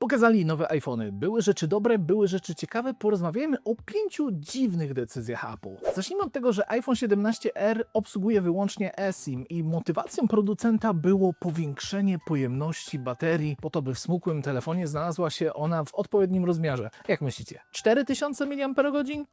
Pokazali nowe iPhony. Były rzeczy dobre, były rzeczy ciekawe. Porozmawiajmy o pięciu dziwnych decyzjach Apple. Zacznijmy od tego, że iPhone 17R obsługuje wyłącznie eSIM i motywacją producenta było powiększenie pojemności baterii, po to by w smukłym telefonie znalazła się ona w odpowiednim rozmiarze. Jak myślicie? 4000 mAh?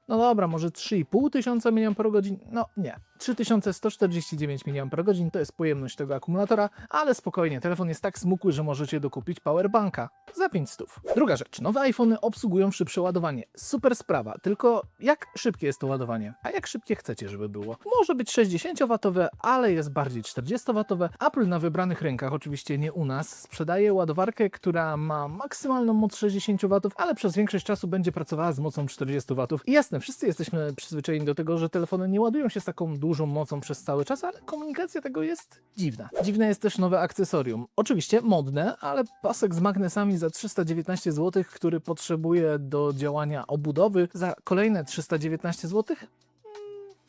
No dobra, może 3500 mAh? No nie. 3149 mAh to jest pojemność tego akumulatora, ale spokojnie, telefon jest tak smukły, że możecie dokupić powerbanka za 500. Druga rzecz, nowe iPhony obsługują szybsze ładowanie. Super sprawa, tylko jak szybkie jest to ładowanie? A jak szybkie chcecie, żeby było? Może być 60W, ale jest bardziej 40W. Apple na wybranych rynkach, oczywiście nie u nas, sprzedaje ładowarkę, która ma maksymalną moc 60W, ale przez większość czasu będzie pracowała z mocą 40W. I jasne, wszyscy jesteśmy przyzwyczajeni do tego, że telefony nie ładują się z taką dużą mocą przez cały czas, ale komunikacja tego jest dziwna. Dziwne jest też nowe akcesorium. Oczywiście modne, ale pasek z magnesami za 319 zł, który potrzebuje do działania obudowy za kolejne 319 zł.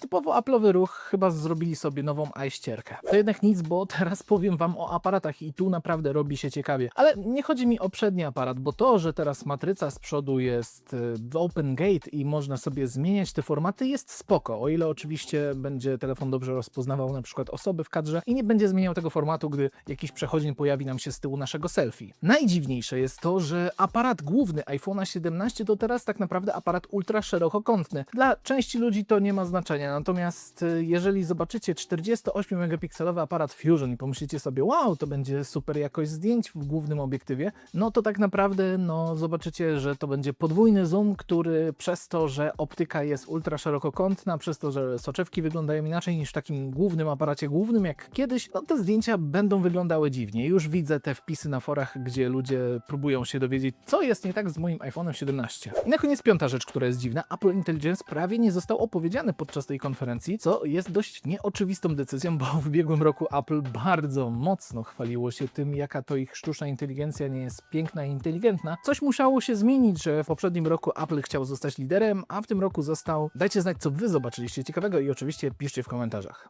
Typowo Apple'owy ruch, chyba zrobili sobie nową iScierkę. To jednak nic, bo teraz powiem wam o aparatach i tu naprawdę robi się ciekawie. Ale nie chodzi mi o przedni aparat, bo to, że teraz matryca z przodu jest y, w Open Gate i można sobie zmieniać te formaty jest spoko, o ile oczywiście będzie telefon dobrze rozpoznawał na przykład osoby w kadrze i nie będzie zmieniał tego formatu, gdy jakiś przechodzień pojawi nam się z tyłu naszego selfie. Najdziwniejsze jest to, że aparat główny iPhone'a 17 to teraz tak naprawdę aparat ultra szerokokątny. Dla części ludzi to nie ma znaczenia, natomiast y, jeżeli zobaczycie 48-megapikselowy aparat Fusion i pomyślicie sobie, wow, to będzie super jakość zdjęć w głównym obiektywie, no to tak naprawdę no, zobaczycie, że to będzie podwójny zoom, który przez to, że optyka jest ultra szerokokątna, przez to, że soczewki wyglądają inaczej niż w takim głównym aparacie głównym jak kiedyś, no te zdjęcia będą wyglądały dziwnie. Już widzę te wpisy na forach, gdzie ludzie próbują się dowiedzieć, co jest nie tak z moim iPhone'em 17. I na koniec piąta rzecz, która jest dziwna. Apple Intelligence prawie nie został opowiedziany podczas tej konferencji, co jest dość nieoczywistą decyzją, bo w ubiegłym roku Apple bardzo mocno chwaliło się tym, jaka to ich sztuczna inteligencja nie jest piękna i inteligentna. Coś musiało się zmienić, że w poprzednim roku Apple chciał zostać liderem, a w tym roku został. Dajcie znać, co wy zobaczyliście ciekawego i oczywiście piszcie w komentarzach.